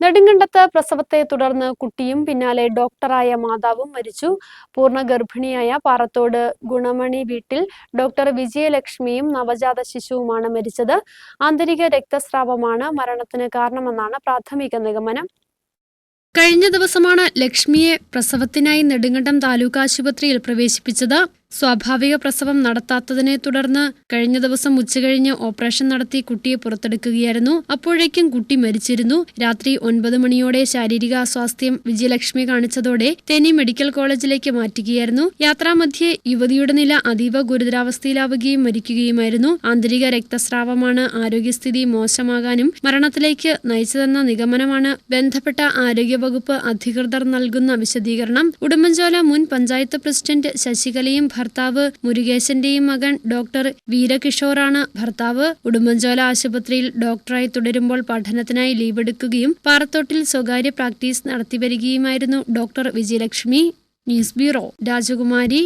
നെടുങ്കണ്ടത്ത് പ്രസവത്തെ തുടർന്ന് കുട്ടിയും പിന്നാലെ ഡോക്ടറായ മാതാവും മരിച്ചു. പൂർണ ഗർഭിണിയായ പാറത്തോട് ഗുണമണി വീട്ടിൽ ഡോക്ടർ വിജയലക്ഷ്മിയും നവജാത ശിശുവുമാണ് മരിച്ചത്. ആന്തരിക രക്തസ്രാവമാണ് മരണത്തിന് കാരണമെന്നാണ് പ്രാഥമിക നിഗമനം. കഴിഞ്ഞ ദിവസമാണ് ലക്ഷ്മിയെ പ്രസവത്തിനായി നെടുങ്കണ്ടം താലൂക്ക് ആശുപത്രിയിൽ പ്രവേശിപ്പിച്ചത്. സ്വാഭാവിക പ്രസവം നടത്താത്തതിനെ തുടർന്ന് കഴിഞ്ഞ ദിവസം ഉച്ചകഴിഞ്ഞ് ഓപ്പറേഷൻ നടത്തി കുട്ടിയെ പുറത്തെടുക്കുകയായിരുന്നു. അപ്പോഴേക്കും കുട്ടി മരിച്ചിരുന്നു. രാത്രി ഒൻപത് മണിയോടെ ശാരീരിക അസ്വാസ്ഥ്യം വിജയലക്ഷ്മി കാണിച്ചതോടെ തേനി മെഡിക്കൽ കോളേജിലേക്ക് മാറ്റുകയായിരുന്നു. യാത്രാമധ്യേ യുവതിയുടെ നില അതീവ ഗുരുതരാവസ്ഥയിലാവുകയും മരിക്കുകയുമായിരുന്നു. ആന്തരിക രക്തസ്രാവമാണ് ആരോഗ്യസ്ഥിതി മോശമാകാനും മരണത്തിലേക്ക് നയിച്ചതെന്ന നിഗമനമാണ് ബന്ധപ്പെട്ട ആരോഗ്യവകുപ്പ് അധികൃതർ നൽകുന്ന വിശദീകരണം. ഉടുമ്പൻചോല മുൻ പഞ്ചായത്ത് പ്രസിഡന്റ് ശശികലയും ഭർത്താവ് മുരുകേശന്റെയും മകൻ ഡോക്ടർ വീരകിഷോറാണ്. ഭർത്താവ് ഉടുമ്പൻചോല ആശുപത്രിയിൽ ഡോക്ടറായി തുടരുമ്പോൾ പഠനത്തിനായി ലീവ് എടുക്കുകയും പാറത്തോട്ടിൽ സ്വകാര്യ practice നടത്തിവരികയുമായിരുന്നു doctor Vijayalakshmi. News bureau Rajakumari.